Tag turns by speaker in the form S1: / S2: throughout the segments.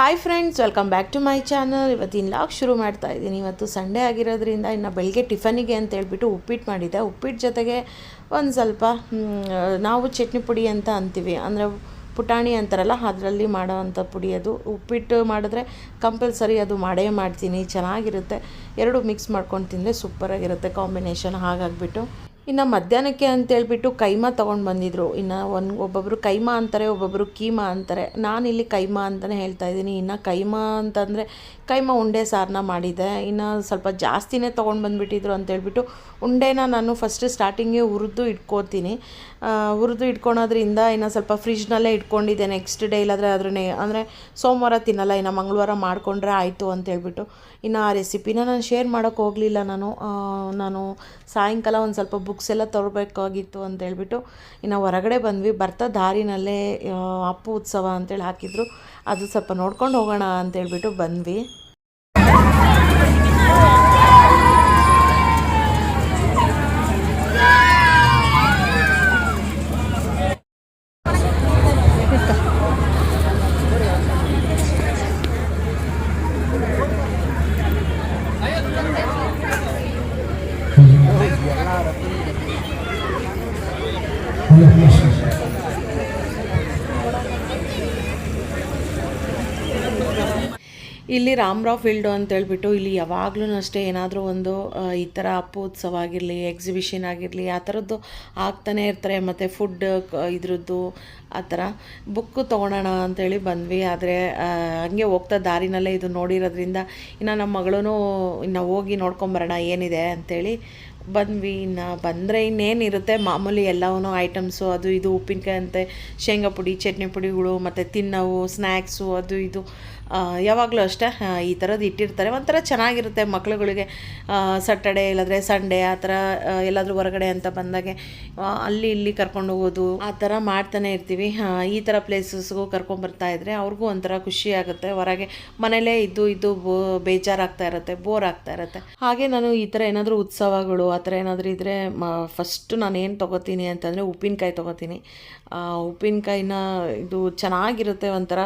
S1: Hi friends welcome back to my channel ಇವತ್ತಿನ log ಶುರು ಮಾಡ್ತಾ ಇದ್ದೀನಿ. ಇವತ್ತು ಸಂಡೇ ಆಗಿರೋದ್ರಿಂದ ಇನ್ನು ಬೆಳಗ್ಗೆ ಟಿಫನಿಗೆ ಅಂತ ಹೇಳ್ಬಿಟ್ಟು ಉಪ್ಪಿಟ್ಟು ಮಾಡಿದ್ದೆ. ಉಪ್ಪಿಟ್ಟು ಜೊತೆಗೆ ಒಂದು ಸ್ವಲ್ಪ ನಾವು ಚಟ್ನಿ ಪುಡಿ ಅಂತ ಅಂತೀವಿ. ಅಂದರೆ ಪುಟಾಣಿ ಅಂತಾರಲ್ಲ, ಅದರಲ್ಲಿ ಮಾಡೋವಂಥ ಪುಡಿ ಅದು. ಉಪ್ಪಿಟ್ಟು ಮಾಡಿದ್ರೆ ಕಂಪಲ್ಸರಿ ಅದು ಮಾಡೇ ಮಾಡ್ತೀನಿ. ಚೆನ್ನಾಗಿರುತ್ತೆ. ಎರಡು ಮಿಕ್ಸ್ ಮಾಡ್ಕೊಂಡು ತಿಂದರೆ ಸೂಪರಾಗಿರುತ್ತೆ ಕಾಂಬಿನೇಷನ್ ಹಾಗಾಗಿಬಿಟ್ಟು. ಇನ್ನು ಮಧ್ಯಾಹ್ನಕ್ಕೆ ಅಂತೇಳ್ಬಿಟ್ಟು ಕೈಮಾ ತೊಗೊಂಡು ಬಂದಿದ್ರು. ಇನ್ನು ಒಂದು ಒಬ್ಬೊಬ್ಬರು ಕೈಮಾ ಅಂತಾರೆ ಒಬ್ಬೊಬ್ಬರು ಕೀಮಾ ಅಂತಾರೆ. ನಾನಿಲ್ಲಿ ಕೈಮಾ ಅಂತಲೇ ಹೇಳ್ತಾ ಇದ್ದೀನಿ. ಇನ್ನು ಕೈಮಾ ಅಂತಂದರೆ ಕೈಮಾ ಉಂಡೆ ಸಾರನ್ನ ಮಾಡಿದೆ. ಇನ್ನು ಸ್ವಲ್ಪ ಜಾಸ್ತಿನೇ ತೊಗೊಂಡು ಬಂದುಬಿಟ್ಟಿದ್ರು ಅಂತೇಳ್ಬಿಟ್ಟು ಉಂಡೆನ ನಾನು ಫಸ್ಟ್ ಸ್ಟಾರ್ಟಿಂಗೇ ಹುರಿದು ಇಟ್ಕೋತೀನಿ. ಹುರಿದು ಇಟ್ಕೊಳೋದ್ರಿಂದ ಇನ್ನು ಸ್ವಲ್ಪ ಫ್ರಿಜ್ನಲ್ಲೇ ಇಟ್ಕೊಂಡಿದ್ದೆ. ನೆಕ್ಸ್ಟ್ ಡೇ ಇಲ್ಲಾದರೆ ಅದ್ರನ್ನೇ, ಅಂದರೆ ಸೋಮವಾರ ತಿನ್ನಲ್ಲ, ಇನ್ನು ಮಂಗಳವಾರ ಮಾಡಿಕೊಂಡ್ರೆ ಆಯಿತು ಅಂತೇಳ್ಬಿಟ್ಟು ಇನ್ನು ಆ ರೆಸಿಪಿನ ನಾನು ಶೇರ್ ಮಾಡೋಕ್ಕೆ ಹೋಗಲಿಲ್ಲ ನಾನು. ನಾನು ಸಾಯಂಕಾಲ ಒಂದು ಸ್ವಲ್ಪ ಬುಕ್ಸ್ ಎಲ್ಲ ತರಬೇಕಾಗಿತ್ತು ಅಂತೇಳ್ಬಿಟ್ಟು ಇನ್ನು ಹೊರಗಡೆ ಬಂದ್ವಿ. ಬರ್ತಾ ದಾರಿನಲ್ಲೇ ಅಪ್ಪು ಉತ್ಸವ ಅಂತೇಳಿ ಹಾಕಿದ್ರು. ಅದು ಸ್ವಲ್ಪ ನೋಡ್ಕೊಂಡು ಹೋಗೋಣ ಅಂತೇಳ್ಬಿಟ್ಟು ಬಂದ್ವಿ. ಇಲ್ಲಿ ರಾಮರಾವ್ ಫೀಲ್ಡು ಅಂತ ಹೇಳ್ಬಿಟ್ಟು ಇಲ್ಲಿ ಯಾವಾಗಲೂ ಅಷ್ಟೇ ಏನಾದರೂ ಒಂದು ಈ ಥರ ಅಪ್ಪು ಉತ್ಸವ ಆಗಿರಲಿ ಎಕ್ಸಿಬಿಷನ್ ಆಗಿರಲಿ, ಆ ಥರದ್ದು ಆಗ್ತಾನೆ ಇರ್ತಾರೆ. ಮತ್ತು ಫುಡ್ ಇದ್ರದ್ದು ಆ ಥರ ಬುಕ್ಕು ತೊಗೊಳೋಣ ಅಂತೇಳಿ ಬಂದ್ವಿ. ಆದರೆ ಹಂಗೆ ಹೋಗ್ತಾ ದಾರಿನಲ್ಲೇ ಇದು ನೋಡಿರೋದ್ರಿಂದ ಇನ್ನು ನಮ್ಮ ಮಗಳೂ ಇನ್ನು ಹೋಗಿ ನೋಡ್ಕೊಂಬರೋಣ ಏನಿದೆ ಅಂತೇಳಿ ಬಂದ್ವಿ, ಇನ್ನು ಬಂದರೆ ಇನ್ನೇನಿರುತ್ತೆ, ಮಾಮೂಲಿ ಎಲ್ಲವೂ ಐಟಮ್ಸು ಅದು ಇದು, ಉಪ್ಪಿನಕಾಯಿ ಅಂತೆ, ಶೇಂಗಾ ಪುಡಿ, ಚಟ್ನಿ ಪುಡಿಗಳು, ಮತ್ತು ತಿನ್ನವು ಸ್ನ್ಯಾಕ್ಸು ಅದು ಇದು. ಯಾವಾಗಲೂ ಅಷ್ಟೇ ಈ ಥರದ್ದು ಇಟ್ಟಿರ್ತಾರೆ. ಒಂಥರ ಚೆನ್ನಾಗಿರುತ್ತೆ ಮಕ್ಳುಗಳಿಗೆ. ಸಟರ್ಡೆ ಇಲ್ಲಾಂದರೆ ಸಂಡೇ ಆ ಥರ ಎಲ್ಲಾದರೂ ಹೊರಗಡೆ ಅಂತ ಬಂದಾಗೆ ಅಲ್ಲಿ ಇಲ್ಲಿ ಕರ್ಕೊಂಡು ಹೋಗೋದು, ಆ ಥರ ಮಾಡ್ತಾನೆ ಇರ್ತೀವಿ. ಈ ಥರ ಪ್ಲೇಸಸ್ಗೂ ಕರ್ಕೊಂಬರ್ತಾ ಇದ್ದರೆ ಅವ್ರಿಗೂ ಒಂಥರ ಖುಷಿ ಆಗುತ್ತೆ. ಹೊರಗೆ ಮನೇಲೇ ಇದ್ದು ಇದ್ದು ಬೋ, ಬೇಜಾರಾಗ್ತಾ ಇರುತ್ತೆ ಬೋರ್ ಆಗ್ತಾ ಇರುತ್ತೆ. ಹಾಗೆ ನಾನು ಈ ಥರ ಏನಾದರೂ ಉತ್ಸವಗಳು, ಆ ಥರ ಏನಾದರೂ ಇದ್ದರೆ ಫಸ್ಟು ನಾನು ಏನು ತೊಗೋತೀನಿ ಅಂತಂದರೆ ಉಪ್ಪಿನಕಾಯಿ ತೊಗೋತೀನಿ. ಉಪ್ಪಿನಕಾಯಿನ ಇದು ಚೆನ್ನಾಗಿರುತ್ತೆ ಒಂಥರ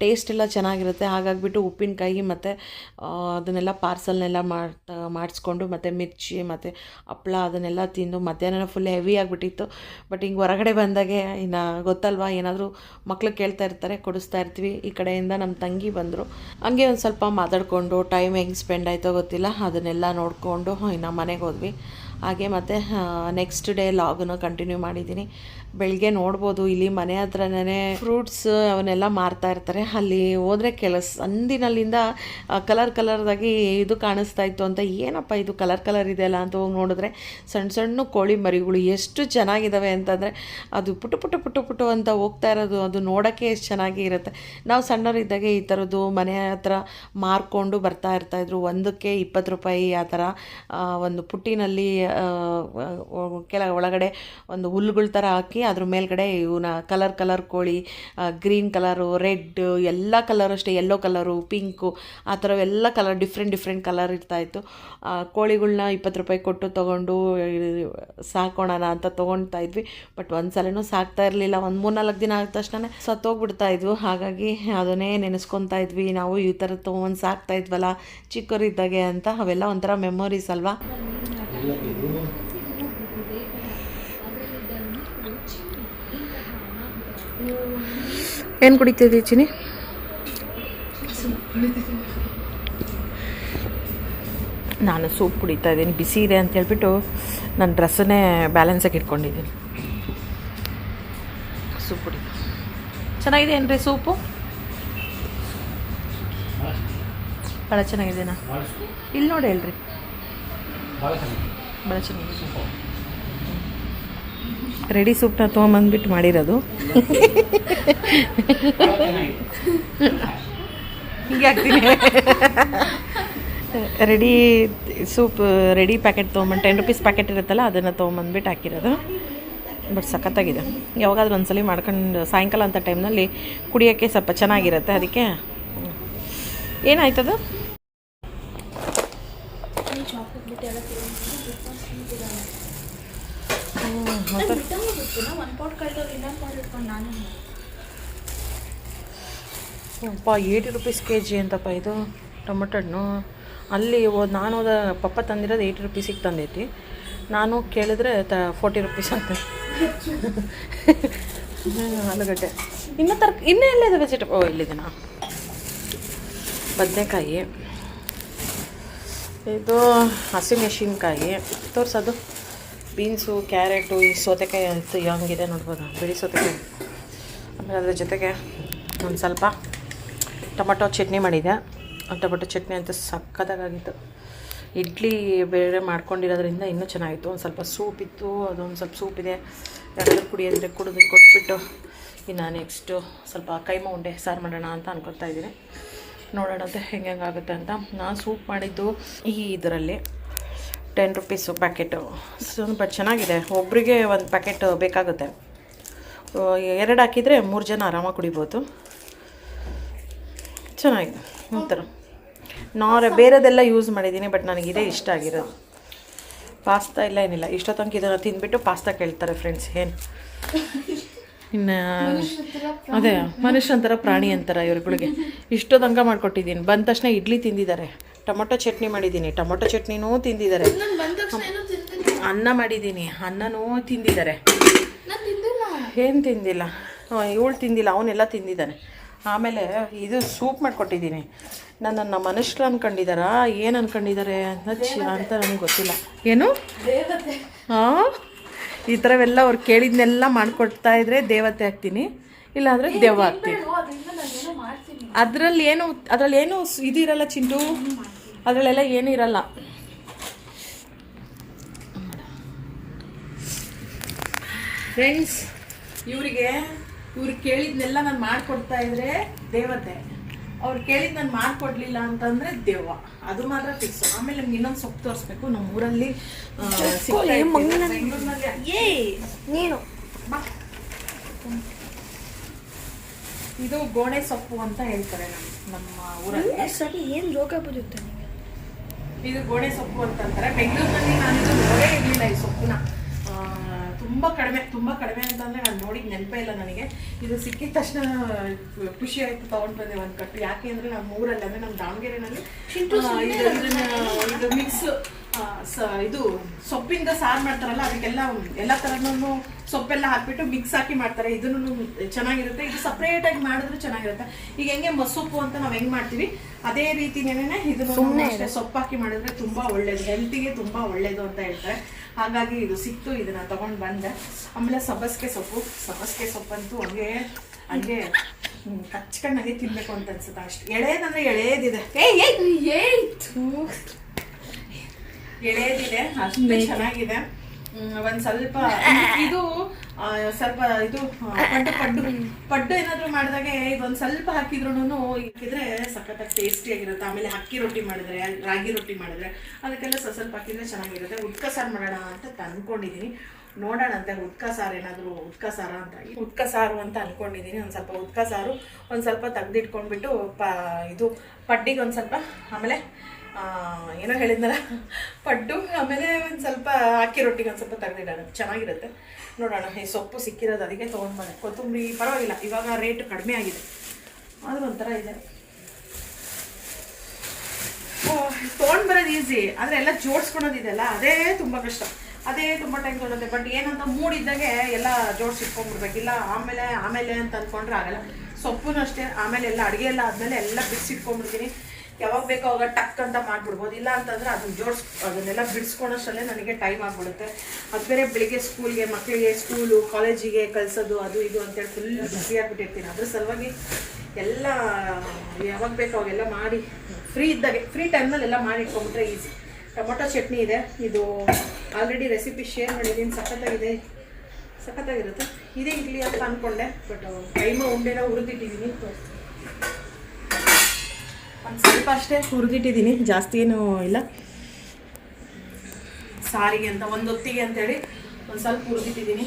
S1: ಟೇಸ್ಟ್ ಎಲ್ಲ ಚೆನ್ನಾಗಿರುತ್ತೆ. ಹಾಗಾಗಿಬಿಟ್ಟು ಉಪ್ಪಿನಕಾಯಿ ಮತ್ತು ಅದನ್ನೆಲ್ಲ ಪಾರ್ಸಲ್ನೆಲ್ಲ ಮಾಡ್ತಾ, ಮಾಡಿಸ್ಕೊಂಡು ಮತ್ತು ಮಿರ್ಚಿ ಮತ್ತು ಹಪ್ಳ ಅದನ್ನೆಲ್ಲ ತಿಂದು ಮಧ್ಯಾಹ್ನ ಫುಲ್ ಹೆವಿ ಆಗಿಬಿಟ್ಟಿತ್ತು. ಬಟ್ ಹಿಂಗೆ ಹೊರಗಡೆ ಬಂದಾಗೆ ಇನ್ನು ಗೊತ್ತಲ್ವಾ? ಏನಾದರೂ ಮಕ್ಳು ಕೇಳ್ತಾ ಇರ್ತಾರೆ, ಕೊಡಿಸ್ತಾ ಇರ್ತೀವಿ. ಈ ಕಡೆಯಿಂದ ನಮ್ಮ ತಂಗಿ ಬಂದರು. ಹಂಗೆ ಒಂದು ಸ್ವಲ್ಪ ಮಾತಾಡಿಕೊಂಡು ಟೈಮ್ ಹೆಂಗೆ ಸ್ಪೆಂಡ್ ಆಯಿತೋ ಗೊತ್ತಿಲ್ಲ. ಅದನ್ನೆಲ್ಲ ನೋಡಿಕೊಂಡು ಇನ್ನು ಮನೆಗೆ ಹೋದ್ವಿ. ಹಾಗೆ ಮತ್ತು ನೆಕ್ಸ್ಟ್ ಡೇ ಲಾಗನ್ನು ಕಂಟಿನ್ಯೂ ಮಾಡಿದ್ದೀನಿ. ಬೆಳಗ್ಗೆ ನೋಡ್ಬೋದು, ಇಲ್ಲಿ ಮನೆ ಹತ್ರನೇ ಫ್ರೂಟ್ಸ್ ಅವನ್ನೆಲ್ಲ ಮಾರ್ತಾ ಇರ್ತಾರೆ. ಅಲ್ಲಿ ಹೋದರೆ ಕೆಲಸ ಅಂದಿನಲ್ಲಿಂದ ಕಲರ್ ಕಲರ್ದಾಗಿ ಇದು ಕಾಣಿಸ್ತಾ ಇತ್ತು ಅಂತ, ಏನಪ್ಪ ಇದು ಕಲರ್ ಕಲರ್ ಇದೆಯಲ್ಲ? ಅಂತ ಹೋಗಿ ನೋಡಿದ್ರೆ ಸಣ್ಣ ಸಣ್ಣ ಕೋಳಿ ಮರಿಗಳು ಎಷ್ಟು ಚೆನ್ನಾಗಿದ್ದಾವೆ ಅಂತಂದರೆ, ಅದು ಪುಟು ಪುಟು ಪುಟು ಪುಟು ಅಂತ ಹೋಗ್ತಾ ಇರೋದು, ಅದು ನೋಡೋಕ್ಕೆ ಎಷ್ಟು ಚೆನ್ನಾಗಿ ಇರುತ್ತೆ. ನಾವು ಸಣ್ಣವರಿದ್ದಾಗೆ ಈ ಥರದ್ದು ಮನೆ ಹತ್ರ ಮಾರ್ಕೊಂಡು ಬರ್ತಾ ಇರ್ತಾಯಿದ್ರು ಒಂದಕ್ಕೆ ಇಪ್ಪತ್ತು ರೂಪಾಯಿ ಆ ಥರ ಒಂದು ಪುಟ್ಟಿನಲ್ಲಿ ಕೆಲ ಒಳಗಡೆ ಒಂದು ಹುಲ್ಲುಗಳ ಥರ ಹಾಕಿ ಅದ್ರ ಮೇಲ್ಗಡೆ ಇವನ್ನ ಕಲರ್ ಕಲರ್ ಕೋಳಿ ಗ್ರೀನ್ ಕಲರು ರೆಡ್ ಎಲ್ಲ ಕಲರ್ ಅಷ್ಟೇ ಯೆಲ್ಲೋ ಕಲರು ಪಿಂಕು ಆ ಥರವೆಲ್ಲ ಕಲರ್ ಡಿಫ್ರೆಂಟ್ ಡಿಫ್ರೆಂಟ್ ಕಲರ್ ಇರ್ತಾಯಿತ್ತು ಕೋಳಿಗಳನ್ನ ಇಪ್ಪತ್ತು ರೂಪಾಯಿ ಕೊಟ್ಟು ತೊಗೊಂಡು ಸಾಕೋಣ ಅಂತ ತೊಗೊಳ್ತಾ ಇದ್ವಿ. ಬಟ್ ಒಂದು ಸಲನೂ ಸಾಕ್ತಾ ಇರಲಿಲ್ಲ. ಒಂದು ಮೂರ್ನಾಲ್ಕು ದಿನ ಆದ ತಕ್ಷಣ ಸತ್ತೋಗ್ಬಿಡ್ತಾ ಇದ್ವು. ಹಾಗಾಗಿ ಅದನ್ನೇ ನೆನೆಸ್ಕೊತಾ ಇದ್ವಿ. ನಾವು ಈ ಥರ ತೊಗೊಂಡು ಸಾಕ್ತಾ ಇದ್ವಲ್ಲ, ಚಿಕ್ಕವರಿದ್ದಾಗೆ ಅಂತ, ಅವೆಲ್ಲ ಒಂಥರ ಮೆಮೊರೀಸ್ ಅಲ್ವಾ? ಏನು ಕುಡಿತಿದ್ದೀ ಚಿನಿ ನಾನು ಸೂಪ್ ಕುಡಿತಾ ಇದ್ದೀನಿ. ಬಿಸಿ ಇದೆ ಅಂತ ಹೇಳ್ಬಿಟ್ಟು ನನ್ನ ಡ್ರೆಸ್ಸನ್ನೇ ಬ್ಯಾಲೆನ್ಸಾಗಿ ಇಟ್ಕೊಂಡಿದ್ದೀನಿ. ಸೂಪ್ ಕುಡಿ. ಚೆನ್ನಾಗಿದೆ ಏನ್ರಿ ಸೂಪು? ಭಾಳ ಚೆನ್ನಾಗಿದೆನಾ? ಇಲ್ಲಿ ನೋಡಿ ಹೇಳ್ರಿ ಭಾಳ ಚೆನ್ನಾಗಿದೆ. ರೆಡಿ ಸೂಪ್ನ ತೊಗೊಂಬಂದ್ಬಿಟ್ಟು ಮಾಡಿರೋದು. ಹೀಗೆ ರೆಡಿ ಸೂಪ್, ರೆಡಿ ಪ್ಯಾಕೆಟ್ ತೊಗೊಂಬಂದು ಟೆನ್ ರುಪೀಸ್ ಪ್ಯಾಕೆಟ್ ಇರುತ್ತಲ್ಲ, ಅದನ್ನು ತೊಗೊಂಬಂದ್ಬಿಟ್ಟು ಹಾಕಿರೋದು. ಬಟ್ ಸಖತ್ತಾಗಿದೆ. ಯಾವಾಗಾದ್ರೂ ಒಂದ್ಸಲಿ ಮಾಡ್ಕೊಂಡು, ಸಾಯಂಕಾಲ ಅಂತ ಟೈಮ್ನಲ್ಲಿ ಕುಡಿಯೋಕ್ಕೆ ಸ್ವಲ್ಪ ಚೆನ್ನಾಗಿರುತ್ತೆ ಅದಕ್ಕೆ. ಏನಾಯ್ತದು? ಅಪ್ಪ ಏಯ್ಟಿ ರುಪೀಸ್ ಕೆ ಜಿ ಅಂತಪ್ಪ ಇದು ಟೊಮೆಟೊ ಹಣ್ಣು. ಅಲ್ಲಿ ನಾನು ಹೋದ ಪಪ್ಪ ತಂದಿರೋದು ಏಯ್ಟಿ ರುಪೀಸಿಗೆ ತಂದೈತಿ. ನಾನು ಕೇಳಿದ್ರೆ ತ ಫೋರ್ಟಿ ರುಪೀಸ್ ಅಂತ. ಆಲೂಗಡ್ಡೆ. ಇನ್ನೂ ತರ್ಕ ಇನ್ನೂ ಎಲ್ಲಿದೆ ವೆಜಿಟೇಬಲ್ ಓ ಇಲ್ಲಿದೆನಾ ಬದನೆಕಾಯಿ. ಇದು ಹಸಿಮೆಣಸಿನ್ಕಾಯಿ ತೋರ್ಸೋದು ಬೀನ್ಸು, ಕ್ಯಾರೆಟು, ಈ ಸೌತೆಕಾಯಿ ಅಂತ ಹಂಗಿದೆ ನೋಡ್ಬೋದು. ಬಿಳಿ ಸೌತೆಕಾಯಿ. ಆಮೇಲೆ ಅದ್ರ ಜೊತೆಗೆ ಒಂದು ಸ್ವಲ್ಪ ಟೊಮೊಟೊ ಚಟ್ನಿ ಮಾಡಿದೆ ಟೊಮಟೊ ಚಟ್ನಿ ಅಂತ ಸಕ್ಕತ್ತಾಗಿತ್ತು ಇಡ್ಲಿ ಬೇರೆ ಮಾಡ್ಕೊಂಡಿರೋದ್ರಿಂದ ಇನ್ನೂ ಚೆನ್ನಾಗಿತ್ತು. ಒಂದು ಸ್ವಲ್ಪ ಸೂಪ್ ಇತ್ತು, ಅದೊಂದು ಸ್ವಲ್ಪ ಸೂಪ್ ಇದೆ. ಯಾರಾದರೂ ಕುಡಿಯೋದ್ರೆ ಕುಡಿದು ಕೊಟ್ಬಿಟ್ಟು ಇನ್ನು ನೆಕ್ಸ್ಟು ಸ್ವಲ್ಪ ಕೈಮ ಉಂಡೆ ಸಾರು ಮಾಡೋಣ ಅಂತ ಅನ್ಕೊತಾ ಇದ್ದೀನಿ. ನೋಡೋಣ ಅಂತ ಹೆಂಗೆ ಹೆಂಗಾಗುತ್ತೆ ಅಂತ. ನಾನು ಸೂಪ್ ಮಾಡಿದ್ದು ಈ ಇದರಲ್ಲಿ ಟೆನ್ ರುಪೀಸು ಪ್ಯಾಕೆಟು ಸ್ವಲ್ಪ ಚೆನ್ನಾಗಿದೆ. ಒಬ್ಬರಿಗೆ ಒಂದು ಪ್ಯಾಕೆಟ್ ಬೇಕಾಗುತ್ತೆ. ಎರಡು ಹಾಕಿದರೆ ಮೂರು ಜನ ಆರಾಮಾಗಿ ಕುಡಿಬೋದು. ಚೆನ್ನಾಗಿದೆ. ಒಂಥರ. ನಾರ ಬೇರೆದೆಲ್ಲ ಯೂಸ್ ಮಾಡಿದ್ದೀನಿ ಬಟ್ ನನಗೆ ಇದೇ ಇಷ್ಟ ಆಗಿರೋದು. ಪಾಸ್ತಾ ಇಲ್ಲ, ಏನಿಲ್ಲ. ಇಷ್ಟೋ ತನಕ ಇದನ್ನು ತಿಂದ್ಬಿಟ್ಟು ಪಾಸ್ತಾ ಕೇಳ್ತಾರೆ ಫ್ರೆಂಡ್ಸ್ ಏನು? ಇನ್ನು ಅದೇ ಮನುಷ್ಯ ಅಂತಾರ ಪ್ರಾಣಿ ಅಂತಾರ ಇವ್ರುಗಳಿಗೆ. ಇಷ್ಟೋ ತನಕ ಮಾಡಿಕೊಟ್ಟಿದ್ದೀನಿ. ಬಂದ ತಕ್ಷಣ ಇಡ್ಲಿ ತಿಂದಿದ್ದಾರೆ. ಟೊಮೊಟೊ ಚಟ್ನಿ ಮಾಡಿದ್ದೀನಿ. ಟೊಮೊಟೊ ಚಟ್ನಿನೂ ತಿಂದಿದ್ದಾರೆ. ಅನ್ನ ಮಾಡಿದ್ದೀನಿ. ಅನ್ನನೂ ತಿಂದಿದ್ದಾರೆ. ಏನು ತಿಂದಿಲ್ಲ? ಇವಳು ತಿಂದಿಲ್ಲ ಅವನೆಲ್ಲ ತಿಂದಿದ್ದಾನೆ. ಆಮೇಲೆ ಇದು ಸೂಪ್ ಮಾಡಿಕೊಟ್ಟಿದ್ದೀನಿ. ನನ್ನನ್ನು ಮನುಷ್ಯರು ಅಂದ್ಕೊಂಡಿದ್ದಾರಾ ಏನು ಅಂದ್ಕೊಂಡಿದ್ದಾರೆ ಅಂತ ಚಿ- ಅಂತ ನನಗೆ ಗೊತ್ತಿಲ್ಲ. ಏನು? ಹಾಂ ಈ ಥರವೆಲ್ಲ ಅವ್ರು ಕೇಳಿದ್ನೆಲ್ಲ ಮಾಡಿಕೊಡ್ತಾ ಇದ್ರೆ ದೇವತೆ ಆಗ್ತೀನಿ. ಇಲ್ಲಾಂದರೆ ದೆವ್ವ ಹಾಕ್ತೀನಿ ಅದರಲ್ಲಿ ಏನು ಅದರಲ್ಲಿ ಏನು ಇದಿರಲ್ಲ ಚಿಂಟು? ಅದರಲ್ಲೆಲ್ಲ ಏನೂ ಇರಲ್ಲ. ಫ್ರೆಂಡ್ಸ್ ಇವರಿಗೆ ಇವ್ರು ಕೇಳಿದ್ನೆಲ್ಲ ನಾನು ಮಾಡಿಕೊಡ್ತಾ ಇದ್ರೆ ದೇವತೆ. ಅವ್ರು ಕೇಳಿದ್ ನಾನು ಮಾಡಿಕೊಡ್ಲಿಲ್ಲ ಅಂತಂದ್ರೆ ದೇವ ಅದು ಮಾತ್ರ ಫಿಕ್ಸ್ ಆಮೇಲೆ ನಿಮ್ಗೆ ಇನ್ನೊಂದು ಸೊಪ್ಪು ತೋರಿಸ್ಬೇಕು. ನಮ್ಮ ಊರಲ್ಲಿ
S2: ನೀನು.
S1: ಇದು ಗೋಣೆ ಸೊಪ್ಪು ಅಂತ ಹೇಳ್ತಾರೆ ನಮ್ಮ ನಮ್ಮ ಊರಲ್ಲಿ.
S2: ಏನ್ ಏನು ರೋಗ ಬರುತ್ತೆ
S1: ಇದು ಗೋಡೆ ಸೊಪ್ಪು ಅಂತಂತಾರೆ. ಬೆಂಗಳೂರಿನಲ್ಲಿ ನಾನು ಇದು ನೋಡೇ ಇರಲಿಲ್ಲ ಈ ಸೊಪ್ಪನ್ನ. ತುಂಬ ತುಂಬಾ ಕಡಿಮೆ ತುಂಬಾ ಕಡಿಮೆ ಅಂತಂದ್ರೆ ನಾನು ನೋಡಿದ ನೆನಪೇ ಇಲ್ಲ ನನಗೆ. ಇದು ಸಿಕ್ಕಿದ ತಕ್ಷಣ ಖುಷಿ ಆಯ್ತು ತಗೊಂಡ್ ಬಂದೆ ಒಂದು ಕಟ್ಟು ಯಾಕೆ ಅಂದರೆ ನಮ್ಮ ಊರಲ್ಲಿ ಅಂದರೆ ನಮ್ಮ ದಾವಣಗೆರೆನಲ್ಲಿ ಇದು- ಇದನ್ನ- ಇದು ಇದು ಸೊಪ್ಪಿಂದ ಸಾರು ಮಾಡ್ತಾರಲ್ಲ ಅದಕ್ಕೆಲ್ಲ ಎಲ್ಲ ಥರನೂ ಸೊಪ್ಪೆಲ್ಲ ಹಾಕ್ಬಿಟ್ಟು ಮಿಕ್ಸ್ ಹಾಕಿ ಮಾಡ್ತಾರೆ. ಇದನ್ನು ಚೆನ್ನಾಗಿರುತ್ತೆ. ಇದು ಸಪ್ರೇಟಾಗಿ ಮಾಡಿದ್ರೆ ಚೆನ್ನಾಗಿರುತ್ತೆ. ಈಗ ಹೆಂಗೆ ಮಸೊಪ್ಪು ಅಂತ ನಾವು ಹೆಂಗೆ ಮಾಡ್ತೀವಿ? ಅದೇ ರೀತಿನೇನೆ ಇದನ್ನು ಅಷ್ಟೇ ಸೊಪ್ಪು ಹಾಕಿ ಮಾಡಿದ್ರೆ ತುಂಬಾ ಒಳ್ಳೇದು. ಹೆಲ್ತಿಗೆ ತುಂಬಾ ಒಳ್ಳೇದು ಅಂತ ಹೇಳ್ತಾರೆ. ಹಾಗಾಗಿ ಇದು ಸಿಕ್ತು ಇದನ್ನ ತಗೊಂಡ್ ಬಂದೆ. ಆಮೇಲೆ ಸಬಸ್ಕೆ ಸೊಪ್ಪು. ಸಬಸ್ಕೆ ಸೊಪ್ಪಂತೂ ಹಂಗೆ ಹಂಗೆ ಕಚ್ಕೊಂಡ್ ಹಂಗೆ ತಿನ್ಬೇಕು ಅಂತ ಅನ್ಸುತ್ತೆ ಅಷ್ಟು. ಎಳೆದಂದ್ರೆ ಎಳೆದಿದೆ. ಏಯ್ ಏಯ್! ಎಳೆದಿದೆ. ಅಷ್ಟು ಚೆನ್ನಾಗಿದೆ. ಒಂದ್ ಸ್ವಲ್ಪ ಇದು ಸ್ವಲ್ಪ ಇದು ಪಡ್ಡು ಪಡ್ಡು ಪಡ್ಡು ಏನಾದ್ರು ಮಾಡಿದಾಗೆ ಇದೊಂದ್ ಸ್ವಲ್ಪ ಹಾಕಿದ್ರು ಇಕ್ಕಿದ್ರೆ ಸಖತ್ತಾಗಿ ಟೇಸ್ಟಿ ಆಗಿರುತ್ತೆ. ಆಮೇಲೆ ಅಕ್ಕಿ ರೊಟ್ಟಿ ಮಾಡಿದ್ರೆ ರಾಗಿ ರೊಟ್ಟಿ ಮಾಡಿದ್ರೆ ಅದಕ್ಕೆಲ್ಲ ಸ್ವಲ್ಪ ಸ್ವಲ್ಪ ಹಾಕಿದ್ರೆ ಚೆನ್ನಾಗಿರುತ್ತೆ. ಉದ್ಕ ಸಾರು ಮಾಡೋಣ ಅಂತ ಅನ್ಕೊಂಡಿದೀನಿ ನೋಡೋಣಂತೆ ಉದ್ಕ ಸಾರು ಏನಾದ್ರು ಉದ್ಕ ಸಾರ ಅಂತ. ಉದ್ಕ ಸಾರು ಅಂತ ಅನ್ಕೊಂಡಿದ್ದೀನಿ ಒಂದ್ ಸ್ವಲ್ಪ ಉದ್ಕ ಸಾರು ಒಂದ್ ಸ್ವಲ್ಪ ತೆಗ್ದಿಟ್ಕೊಂಡ್ಬಿಟ್ಟು ಪ ಇದು ಪಡ್ಡಿಗೆ ಒಂದ್ ಸ್ವಲ್ಪ ಆಮೇಲೆ ಏನೋ ಹೇಳಿದ್ನಲ್ಲ, ಪಡ್ಡು, ಆಮೇಲೆ ಒಂದು ಸ್ವಲ್ಪ ಅಕ್ಕಿ ರೊಟ್ಟಿಗೆ ಒಂದು ಸ್ವಲ್ಪ ತೆಗೆದಿಡೋಣ. ಚೆನ್ನಾಗಿರುತ್ತೆ. ನೋಡೋಣ, ಈ ಸೊಪ್ಪು ಸಿಕ್ಕಿರೋದು ಅದಕ್ಕೆ ತೊಗೊಂಡು ಬಂದೆ. ಕೊತ್ತಂಬರಿ, ಪರವಾಗಿಲ್ಲ, ಇವಾಗ ರೇಟ್ ಕಡಿಮೆ ಆಗಿದೆ. ಆದರೂ ಒಂಥರ ಇದೆ. ತೊಗೊಂಡು ಬರೋದು ಈಸಿ ಆದರೆ ಎಲ್ಲ ಜೋಡಿಸ್ಕೊಳೋದಿದೆಯಲ್ಲ, ಅದೇ ತುಂಬ ಕಷ್ಟ. ಅದೇ ತುಂಬ ಟೈಮ್ ತೊಗೊಳುತ್ತೆ. ಬಟ್ ಏನಂತ ಮೂಡಿದ್ದಾಗೆ ಎಲ್ಲ ಜೋಡಿಸಿಟ್ಕೊಂಡ್ಬಿಡ್ಬೇಕಿಲ್ಲ ಆಮೇಲೆ ಆಮೇಲೆ ಅಂತ ಅಂದ್ಕೊಂಡ್ರೆ ಆಗಲ್ಲ. ಸೊಪ್ಪು ಅಷ್ಟೇ. ಆಮೇಲೆ ಎಲ್ಲ ಅಡುಗೆ ಎಲ್ಲ ಆದಮೇಲೆ ಎಲ್ಲ ಬಿಡಿಸಿಟ್ಕೊಂಡ್ಬಿಡ್ತೀನಿ ಯಾವಾಗ ಬೇಕೋ ಅವಾಗ ಟಕ್ ಅಂತ ಮಾಡ್ಬಿಡ್ಬೋದು. ಇಲ್ಲ ಅಂತಂದ್ರೆ ಅದನ್ನ ಜೋಡ್ಸ್ ಅದನ್ನೆಲ್ಲ ಬಿಡಿಸ್ಕೊಳ್ಳೋಷ್ಟಲ್ಲೇ ನನಗೆ ಟೈಮ್ ಆಗ್ಬಿಡುತ್ತೆ. ಅದು ಬೇರೆ ಬೆಳಿಗ್ಗೆ ಸ್ಕೂಲ್ಗೆ ಮಕ್ಕಳಿಗೆ ಸ್ಕೂಲು ಕಾಲೇಜಿಗೆ ಕಳ್ಸೋದು ಅದು ಇದು ಅಂತೇಳಿ ಫುಲ್ ಬಿಸಿ ಆಗಿಬಿಟ್ಟಿರ್ತೀನಿ. ಅದ್ರ ಸಲುವಾಗಿ ಎಲ್ಲ ಯಾವಾಗ ಬೇಕೋ ಅವಾಗೆಲ್ಲ ಮಾಡಿ ಫ್ರೀ ಇದ್ದಾಗೆ ಫ್ರೀ ಟೈಮ್ನಲ್ಲಿ ಎಲ್ಲ ಮಾಡಿ ಇಟ್ಕೊಂಡ್ಬಿಟ್ರೆ ಈಸಿ ಟೊಮೊಟೊ ಚಟ್ನಿ ಇದೆ. ಇದು ಆಲ್ರೆಡಿ ರೆಸಿಪಿ ಶೇರ್ ಮಾಡಿದ್ದೀನಿ. ಸಖತ್ತಾಗಿದೆ. ಸಖತ್ತಾಗಿರುತ್ತೆ. ಇದೇ ಇರಲಿ ಅಂತ ಅಂದ್ಕೊಂಡೆ ಬಟ್ ಕೈಮ ಉಂಡೆನ ಹುರಿದಿಟ್ಟಿದ್ದೀನಿ ಒಂದು ಸ್ವಲ್ಪ ಅಷ್ಟೇ ಹುರಿದಿಟ್ಟಿದ್ದೀನಿ. ಜಾಸ್ತಿ ಏನೂ ಇಲ್ಲ. ಸಾರಿಗೆ ಅಂತ, ಒಂದು ಹೊತ್ತಿಗೆ ಅಂತೇಳಿ ಒಂದು ಸ್ವಲ್ಪ ಹುರಿದಿಟ್ಟಿದ್ದೀನಿ.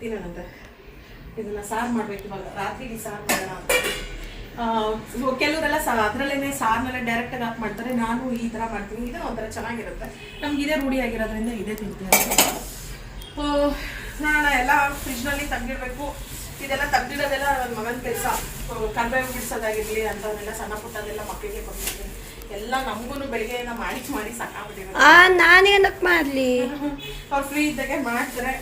S1: ತಿನ್ನೋಣಂತೆ ಇದನ್ನು ಸಾರು ಮಾಡಬೇಕು ಇವಾಗ. ರಾತ್ರಿಗೆ ಸಾರು ಮಾಡೋಣ ಕೆಲವರೆಲ್ಲ ಸಾ ಅದರಲ್ಲೇ ಸಾರ್ನಲ್ಲೇ ಡೈರೆಕ್ಟಾಗಿ ಹಾಕಿ ಮಾಡ್ತಾರೆ. ನಾನು ಈ ಥರ ಮಾಡ್ತೀನಿ. ಇದು ಒಂಥರ ಚೆನ್ನಾಗಿರುತ್ತೆ. ನಮ್ಗೆ ಇದೇ ರೂಢಿಯಾಗಿರೋದ್ರಿಂದ ಇದೇ ತಿಂತೀವಿ ನೋಡೋಣ. ಎಲ್ಲ ಫ್ರಿಜ್ನಲ್ಲಿ ತಗ್ಗಿಡಬೇಕು ಇದೆಲ್ಲ ತೆಗ್ದಿಡೋದೆಲ್ಲ ನನ್ನ ಮಗನ ಕೆಲಸ. ಕರ್ಬೇವು ಬಿಡಿಸೋದಾಗಿರ್ಲಿ ಅಂಥವನ್ನೆಲ್ಲ ಸಣ್ಣ ಪುಟ್ಟದೆಲ್ಲ ಮಕ್ಕಳಿಗೆ ಕೊಡ್ತಿದ್ದೀನಿ ಎಲ್ಲ ನಮಗೂ ಬೆಳಿಗ್ಗೆಯಿಂದ ಮಾಡಿ ಮಾಡಿ
S2: ಸಾಕಾಗ್ಬಿಟ್ಟಿದ್ರು ನಾನೇನಕ್ ಮಾಡ್ಲಿ?
S1: ಅವ್ರು ಫ್ರೀ ಇದ್ದಾಗೆ ಮಾಡ್ತಾರೆ.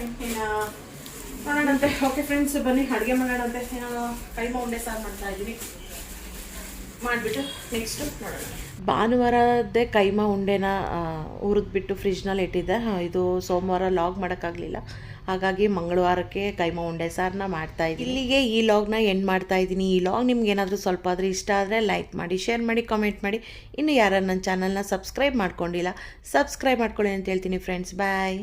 S1: ಮಾಡೋಣಂತೆ. ಓಕೆ ಫ್ರೆಂಡ್ಸ್ ಬನ್ನಿ. ಅಡುಗೆ ಮಾಡೋಣಂತೆ. ಕೈಮ ಉಂಡೆ ಸಾರು ಮಾಡ್ತಾ ಇದ್ದೀನಿ. ಮಾಡಿಬಿಟ್ಟು ನೆಕ್ಸ್ಟು ನೋಡೋಣ. ಭಾನುವಾರದ್ದೇ ಕೈಮಾ ಉಂಡೆನ ಹುರಿದ್ಬಿಟ್ಟು ಫ್ರಿಜ್ನಲ್ಲಿ ಇಟ್ಟಿದ್ದೆ ಇದು ಸೋಮವಾರ ಲಾಗ್ ಮಾಡೋಕ್ಕಾಗಲಿಲ್ಲ. ಹಾಗಾಗಿ ಮಂಗಳವಾರಕ್ಕೆ ಕೈಮ ಉಂಡೆ ಸಾರನ್ನ ಮಾಡ್ತಾ ಇದ್ದೀನಿ. ಇಲ್ಲಿಗೆ ಈ ಲಾಗ್ನ ಎಂಡ್ ಮಾಡ್ತಾ ಇದ್ದೀನಿ. ಈ ಲಾಗ್ ನಿಮ್ಗೆ ಏನಾದರೂ ಸ್ವಲ್ಪ ಆದರೂ ಇಷ್ಟ ಆದರೆ ಲೈಕ್ ಮಾಡಿ ಶೇರ್ ಮಾಡಿ ಕಾಮೆಂಟ್ ಮಾಡಿ. ಇನ್ನು ಯಾರು ನನ್ನ ಚಾನಲ್ನ ಸಬ್ಸ್ಕ್ರೈಬ್ ಮಾಡ್ಕೊಂಡಿಲ್ಲ ಸಬ್ಸ್ಕ್ರೈಬ್ ಮಾಡ್ಕೊಳ್ಳಿ ಅಂತ ಹೇಳ್ತೀನಿ ಫ್ರೆಂಡ್ಸ್ ಬಾಯ್